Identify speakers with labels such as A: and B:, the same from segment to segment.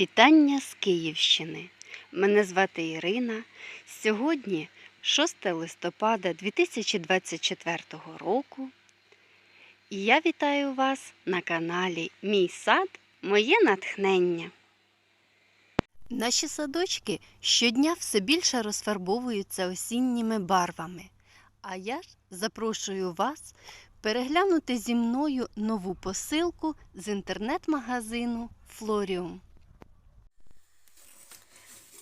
A: Вітання з Київщини. Мене звати Ірина. Сьогодні 6 листопада 2024 року. І я вітаю вас на каналі Мій сад, моє натхнення. Наші садочки щодня все більше розфарбовуються осінніми барвами. А я ж запрошую вас переглянути зі мною нову посилку з інтернет-магазину Флоріум.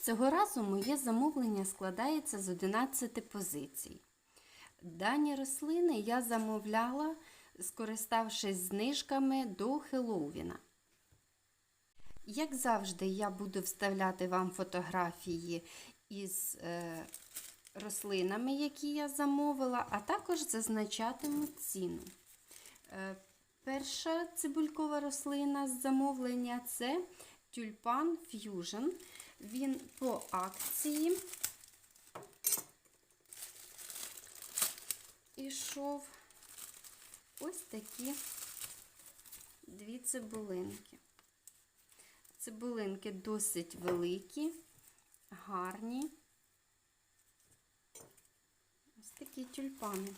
A: Цього разу моє замовлення складається з 11 позицій. Дані рослини я замовляла, скориставшись знижками до Хеллоуіна. Як завжди, я буду вставляти вам фотографії із е, рослинами, які я замовила, а також зазначатиму ціну. Е, перша цибулькова рослина з замовлення це тюльпан Fusion. Він по акції ішов ось такі дві цибулинки. Цибулинки досить великі, гарні. Ось такі тюльпани.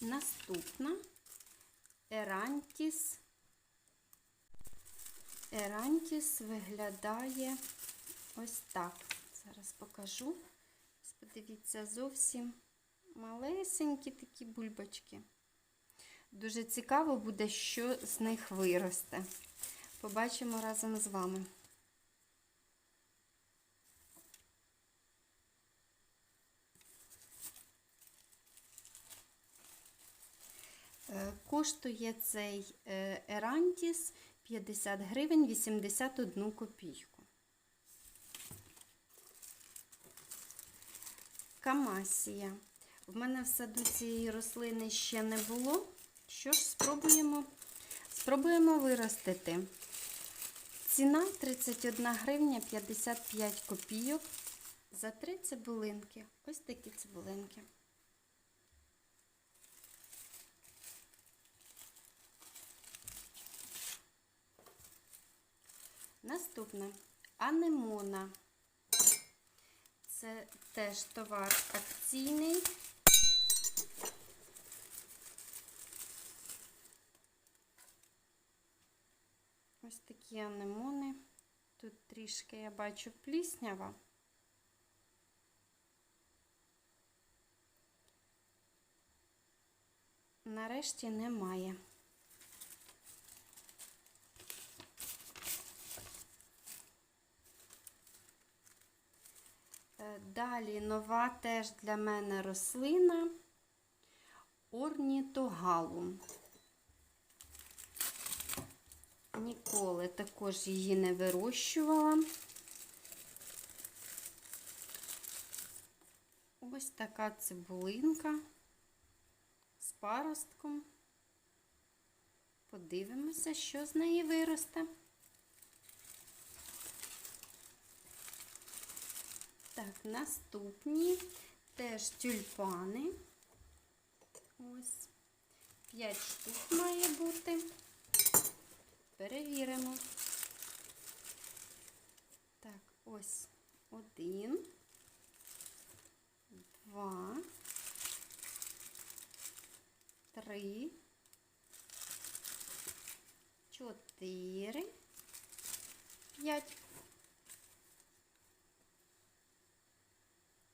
A: Наступна Ерантіс. Ерантіс виглядає ось так. Зараз покажу. Подивіться, зовсім малесенькі такі бульбочки. Дуже цікаво буде, що з них виросте. Побачимо разом з вами. Е, Коштує цей е, Ерантіс 50 гривень 81 копійку. Камасія. В мене в саду цієї рослини ще не було. Що ж, спробуємо, спробуємо виростити. Ціна 31 гривня 55 копійок за три цибулинки. Ось такі цибулинки. Наступне анемона. Це теж товар акційний. Ось такі анемони. Тут трішки я бачу пліснява. Нарешті немає. Далі нова теж для мене рослина орнітогалум. Ніколи також її не вирощувала. Ось така цибулинка з паростком. Подивимося, що з неї виросте. Так, наступні теж тюльпани. Ось. 5 штук має бути. Перевіримо. Так, ось один, два, три, чотири, п'ять.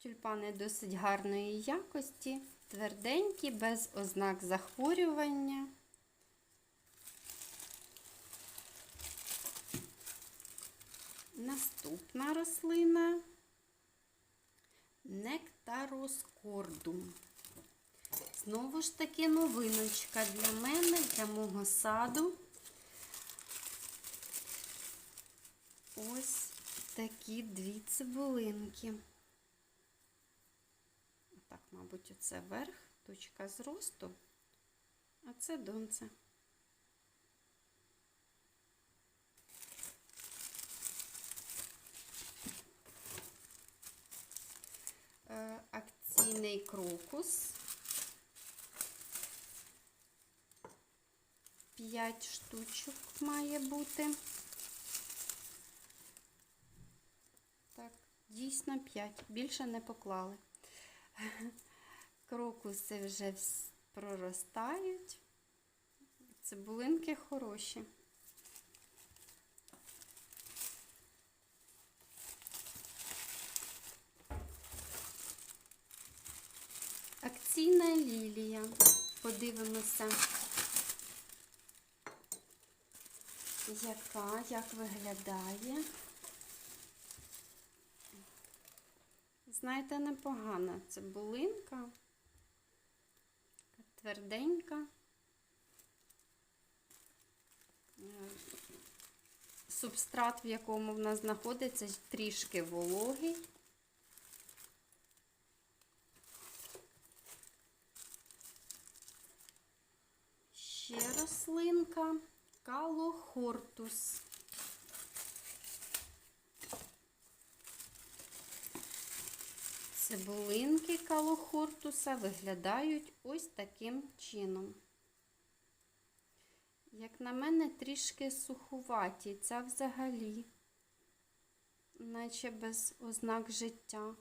A: Тюльпани досить гарної якості, тверденькі, без ознак захворювання. Наступна рослина нектароскордум. Знову ж таки новиночка для мене, для мого саду. Ось такі дві цибулинки. Мабуть, оце верх, точка зросту, а це донце. Е, Акційний крокус 5 штучок має бути. Так, дійсно 5. Більше не поклали. Крокуси вже проростають. Цибулинки хороші. Акційна лілія. Подивимося, яка, як виглядає. Знаєте, непогана цибулинка. Тверденька. Е, Субстрат, в якому в нас знаходиться, трішки вологий. Ще рослинка калохортус. Цибулинки калохортуса виглядають ось таким чином. Як на мене, трішки сухуваті. Ця взагалі, наче без ознак життя.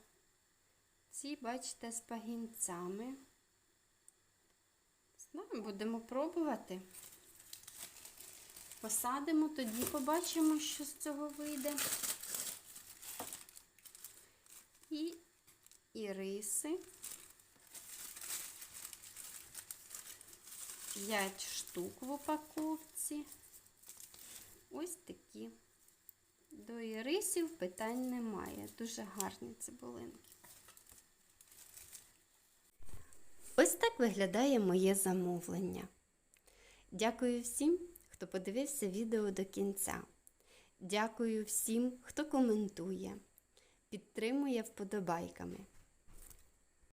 A: Ці, бачите, з пагінцями. Знаю, будемо пробувати. Посадимо, тоді побачимо, що з цього вийде. І іриси. 5 штук в упаковці. Ось такі. До ірисів питань немає. Дуже гарні цибулинки. Ось так виглядає моє замовлення. Дякую всім, хто подивився відео до кінця. Дякую всім, хто коментує, підтримує вподобайками.